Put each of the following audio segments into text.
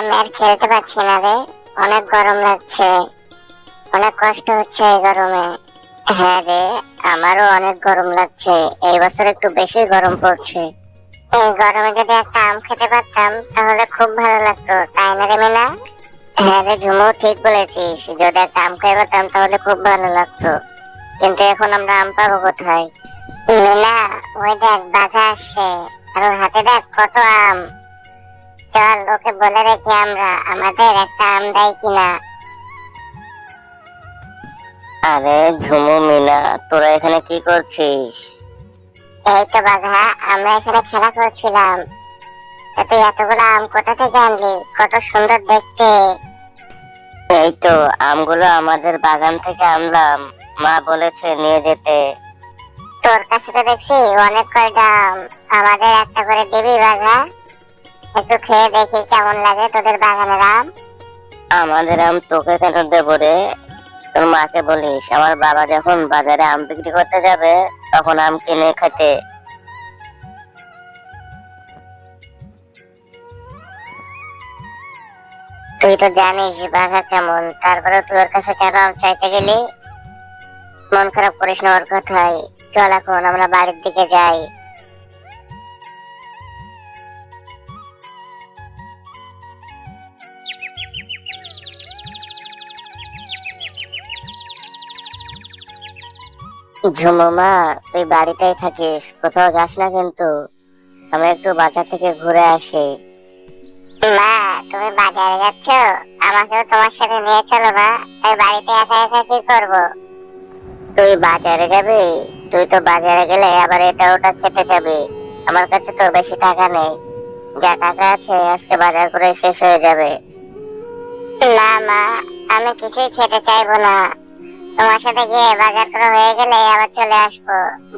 আমি আর খেলতে পারছি না রে। অনেক গরম লাগছে। অনেক কষ্ট হচ্ছে এই গরমে। হ্যাঁ রে আমারও অনেক গরম লাগছে। এই বছর একটু বেশি গরম পড়ছে। এই গরমে যদি একটা আম খেতে পারতাম তাহলে খুব ভালো লাগতো তাই না রে মিনা? হ্যাঁ রে ঝুমু ঠিক বলেছিস। যদি একটা আম খেতে পারতাম তাহলে খুব ভালো লাগতো। কিন্তু এখন আমরা আম পাবো কোথায়? মিনা ওই দেখ বাঘা আসছে। আর ওর হাতে দেখ কত আম। চল ওকে বলে রেখি আমরা আমাদের একটা আম দেয় কিনা। আরে ঝুমু মিনা তোরা এখানে কি করছিস? এই তো বাঘা আমরা এখানে খেলা করছিলাম। তা তুই এতগুলো আম কোথা থেকে আনলি? কত সুন্দর দেখতে। এই তো আমগুলো আমাদের বাগান থেকে আনলাম। মা বলেছে নিয়ে যেতে। তোর কাছে তো দেখছি অনেক কয়টা আম। আমাদের একটা করে দিবি বাঘা। একটু খেয়ে দেখি কেমন লাগে তোদের বাগানের আম আমাদের আম তোকে কেন দেবো রে? তোর মাকে বলিস আমার বাবা যখন বাজারে আম বিক্রি করতে যাবে তখন আম কিনে খেতে। তুই তো জানিস বাঘা কেমন তারপরে তুই ওর কাছে কেন আম চাইতে গেলি? মন খারাপ করিস না ওর কথাই চল এখন আমরা বাড়ির দিকে যাই। ঝুমু মা তুই বাড়িতেই থাকিস কোথাও যাস না কিন্তু। আমি একটু বাজার থেকে ঘুরে আসি। মা তুমি বাজারে যাচ্ছ? আমাকেও তোমার সাথে নিয়ে চলো না এই বাড়িতে একা একা কি করব? তুই বাজারে যাবি? তুই তো বাজারে গেলে আবার এটা ওটা খেতে যাবি। আমার কাছে তো বেশি টাকা নেই। যা টাকা আছে আজকে বাজার করে শেষ হয়ে যাবে। না মা আমি কিছুই খেতে চাইব না। তোমার সাথে গিয়ে বাজার করা হয়ে গেলে আবার চলে আসব।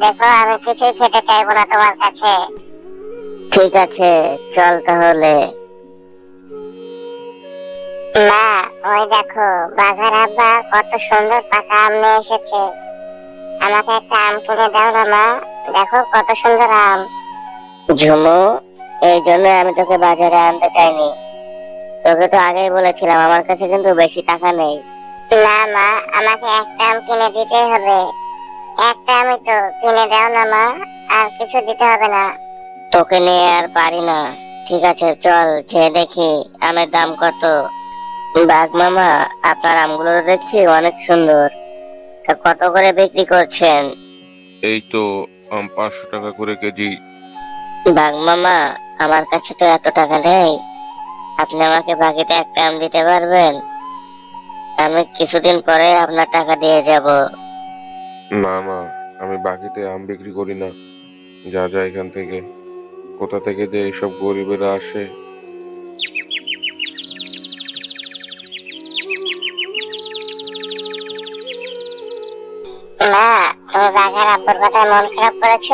দেখো আমি কিছুই খেতে চাইব না তোমার কাছে। ঠিক আছে চল তাহলে। মা ওই দেখো বাঘার আব্বা কত সুন্দর পাকা আম নিয়ে এসেছে। আমাকে একটা আম কিনে দাও না মা। দেখো কত সুন্দর আম। ঝুমু এই জন্য আমি তোকে বাজারে আনতে চাইনি। তোকে তো আগেই বলেছিলাম আমার কাছে কিন্তু বেশি টাকা নেই। মা আমাকে একটা আম কিনে দিতে হবে। একটা আমি তো কিনে দাও না মা আর কিছু দিতে হবে না। তোকে নিয়ে আর পারি না। ঠিক আছে চল খেয়ে দেখি আমের দাম কত। বাঘ মামা আপনার আমগুলো তো দেখছি অনেক সুন্দর। তা কত করে বিক্রি করছেন? এই তো আম পাঁচশো টাকা করে কেজি। বাঘ মামা আমার কাছে তো এত টাকা নেই। আপনি আমাকে বাকিতে একটা আম দিতে পারবেন? আমি কিছুদিন পরে আপনার টাকা দিয়ে যাব। না না আমি বাকিতে আম বিক্রি করি না। যা যা এখান থেকে। কোথা থেকে যে এইসব গরিবেরা আসে? মা তুমি বাঘার আব্বুর কথায় মন খারাপ করেছ?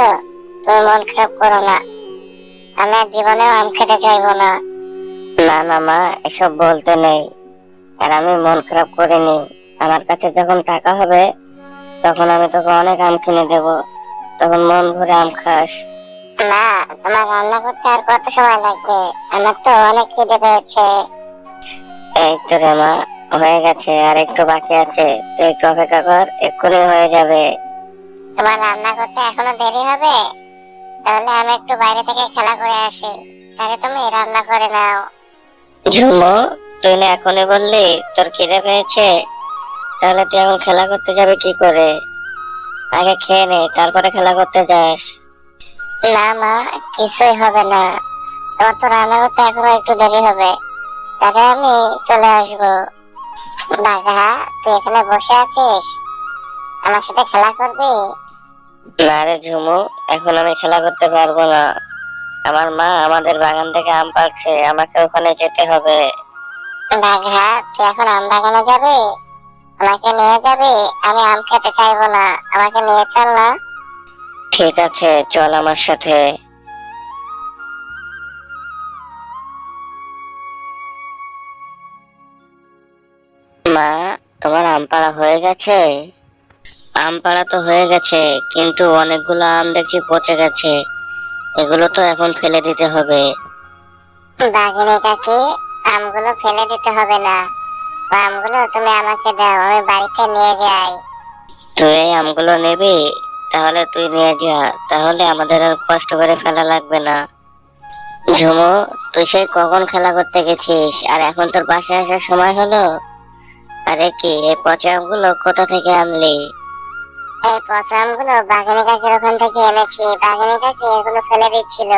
তুমি মন খারাপ করো না। আমি আর জীবনেও আম খেতে চাইব না। না না মা এসব বলতে নেই। আর আমি মন খারাপ করিনি। আমার কাছে যখন টাকা হবে তখন আমি তোকে অনেক আম কিনে দেব। তখন মন ভরে আম খাস। মা তোমার রান্না করতে আর কত সময় লাগবে? আমার তো অনেক খিদে পেয়েছে। এই তো রে মা হয়ে গেছে। আর একটু বাকি আছে। তুই একটু অপেক্ষা কর এক্ষুনি হয়ে যাবে। তোমার রান্না করতে এখনও দেরি হবে? তাহলে আমি একটু বাইরে থেকে খেলা করে আসি। তাহলে তুমি রান্না করে নাও। ঝুমু তুই না এখনই বললি তোর খিদে পেয়েছে তাহলে তুই এখন খেলা করতে যাবে কি করে? আগে খেয়ে নে তারপরে খেলা করতে যাস। না মা কিছুই হবে না। তোমার তো রান্না করতে এখনও একটু দেরি হবে। তাহলে আমি চলে আসব। বাঘা তুই এখানে বসে আছিস? আমার সাথে খেলা করবি? না রে ঝুমু এখন আমি খেলা করতে পারব না। আমার মা আমাদের বাগান থেকে আম পাড়ছে আমাকে ওখানে যেতে হবে। বাঘা তুই এখন আম বাগানে যাবি? আমাকে নিয়ে যাবি? আমি আম খেতে চাইব না। আমাকে নিয়ে চল না। ঠিক আছে চল আমার সাথে। মা তোমার আম পাড়া হয়ে গেছে? আম পাড়া তো হয়ে গেছে কিন্তু অনেকগুলো আম দেখছি পচে গেছে। এগুলো তো এখন ফেলে দিতে হবে। বাঘিনী কাকি আমগুলো ফেলে দিতে হবে না। আমগুলো তুমি আমাকে দাও আমি বাড়িতে নিয়ে যাই। তুই এই আমগুলো নিবি তাহলে তুই নিয়ে যা তাহলে আমাদের আর কষ্ট করে ফেলা লাগবে না। ঝুমু তুই সেই কখন খেলা করতে গেছিস? আর এখন তোর বাসায় আসার সময় হলো? আরে কি এই পচা আমগুলো কোথা থেকে আনলি? এই পচা আমগুলো বাঘিনী কাকির ওখান থেকে এনেছি। বাঘিনী কাকি এগুলো ফেলে দিচ্ছিল।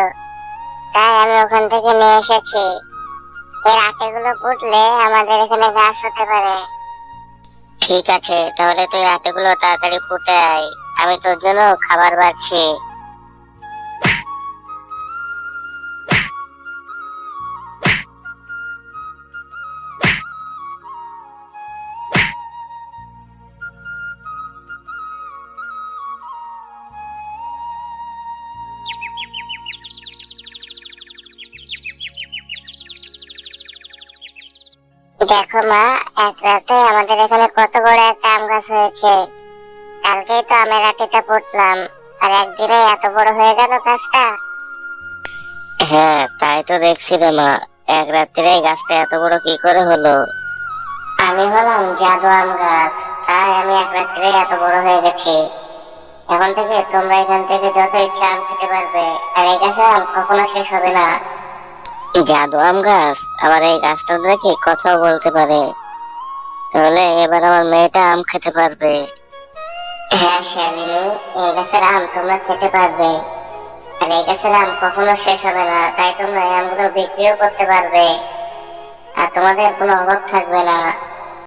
তাই আমি ওখান থেকে নিয়ে এসেছি। এর আটেগুলো পুটলে আমাদের এখানে গাছ হতে পারে। ঠিক আছে, তাহলে তুই আটাগুলো তাড়াতাড়ি ফুটে আয়। আমি তোর জন্য খাবার বাড়ছি। দেখো মা এক রাতে আমাদের এখানে কত বড় একটা আম গাছ হয়েছে। কালকেই তো আমের আটিটা পুটলাম আর একদিনে এত বড় হয়ে গেল গাছটা? হ্যাঁ তাই তো দেখছি রে মা। এক রাত্রে গাছটা এত বড় কি করে হলো? আমি হলাম জাদু আম গাছ। তাই আমি এক রাত্রে এত বড় হয়ে গেছি। এখন থেকে তোমরা এখান থেকে যত ইচ্ছা আম খেতে পারবে। আর এই গাছে আম কখনো শেষ হবে না। জাদু আম গাছ? আবার এই গাছটা দেখি কথাও বলতে পারে। তাহলে এবার আমার মেয়েটা আম খেতে পারবে। হ্যাঁ শ্যামিনী, এই গাছের আম তোমরা খেতে পারবে। আর এই গাছের আম কখনো শেষ হবে না, তাই তোমরা আমগুলো বিক্রিও করতে পারবে। আর তোমাদের কোনো অভাব থাকবে না।